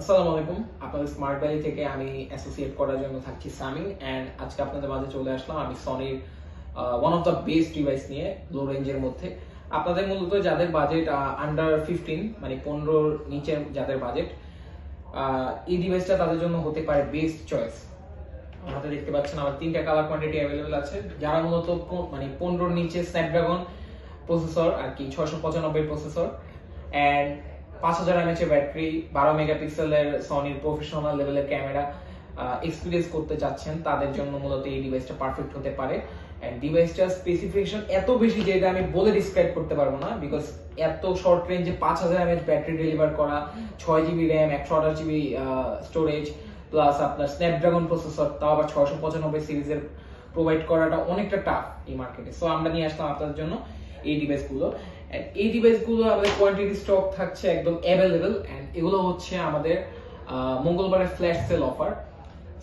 আসসালামু আলাইকুম। আপনাদের স্মার্ট ভ্যালি থেকে আমি অ্যাসোসিয়েট করার জন্য থাকছি সামিং অ্যান্ড আজকে আপনাদের মাঝে চলে আসলাম আমি সনির one of the best device নিয়ে লো রেঞ্জের মধ্যে। আপনাদের মূলত যাদের বাজেট আন্ডার ফিফটিন মানে পনেরোর নিচে যাদের বাজেট এই ডিভাইসটা তাদের জন্য হতে পারে বেস্ট চয়েস হাতে দেখতে পাচ্ছেন আমার তিনটা কালার কোয়ান্টিটি অ্যাভেলেবেল আছে। যারা মূলত মানে পনেরোর নিচে স্ন্যাপড্রাগন প্রসেসর আর কি ছয়শো পঁচানব্বই প্রসেসর অ্যান্ড পাঁচ হাজার এমএচ ব্যাটারি, বারো মেগাপিক্সেলের সনির প্রফেশনাল লেভেলের ক্যামেরা এক্সপিরিয়েন্স করতে চাচ্ছেন, তাদের জন্য মূলত এই ডিভাইসটা পারফেক্ট হতে পারে। ডিভাইসটার স্পেসিফিকেশন এত বেশি যেটা আমি বলে ডিসক্রাইব করতে পারব না বিকজ এত শর্ট রেঞ্জে পাঁচ হাজার এমএচ ব্যাটারি ডেলিভার করা, ছয় জিবি র্যাম একশো আঠাশ জিবি স্টোরেজ প্লাস আপনার স্ন্যাপড্রাগন প্রসেসর তাও আবার ছয়শো পঁচানব্বই সিরিজের প্রোভাইড করাটা অনেকটা টাফ এই মার্কেটে সো আমরা নিয়ে আসলাম আপনাদের জন্য এই ডিভাইসগুলো এই ডিভাইসগুলো আমাদের কোয়ান্টিটি স্টক থাকছে একদম অ্যাভেলেবেল এগুলো হচ্ছে আমাদের মঙ্গলবারের ফ্ল্যাশ সেল অফার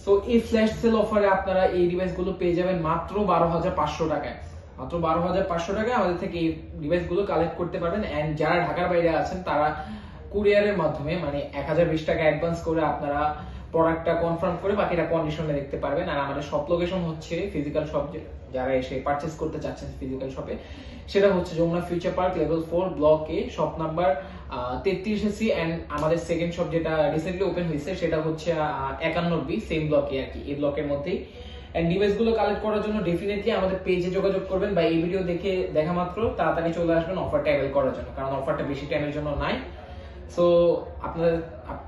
সো এই ফ্ল্যাশ সেল অফারে আপনারা এই ডিভাইসগুলো পেয়ে যাবেন মাত্র বারো হাজার পাঁচশো টাকায়। মাত্র বারো হাজার পাঁচশো টাকায় আমাদের থেকে এই ডিভাইসগুলো কালেক্ট করতে পারবেন অ্যান্ড যারা ঢাকার বাইরে আছেন তারা কুরিয়ারের মাধ্যমে মানে এক হাজার বিশ টাকা অ্যাডভান্স করে আপনারা প্রোডাক্টটা কনফার্ম করে বাকিটা কন্ডিশনে দেখতে পারবেন। আর আমাদের শপ লোকেশন হচ্ছে ফিজিক্যাল শপ যারা এসে পারচেস করতে চাচ্ছেন ফিজিক্যাল শপে সেটা হচ্ছে Jamuna future park level four block shop number তেত্রিশ এসি অ্যান্ড আমাদের সেকেন্ড শপ যেটা রিসেন্টলি ওপেন হয়েছে, সেটা হচ্ছে একান্ন বি সেম ব্লকে আর কি। এই ব্লকের মধ্যেই। এন্ড ডিভাইসগুলো কালেক্ট করার জন্য ডেফিনেটলি আমাদের পেজে যোগাযোগ করবেন বা এই ভিডিও দেখে দেখা মাত্র তাড়াতাড়ি চলে আসবেন অফারটা অ্যাভেল করার জন্য। কারণ অফারটা বেশি টাইমের জন্য নাই। সো আপনাদের আপ-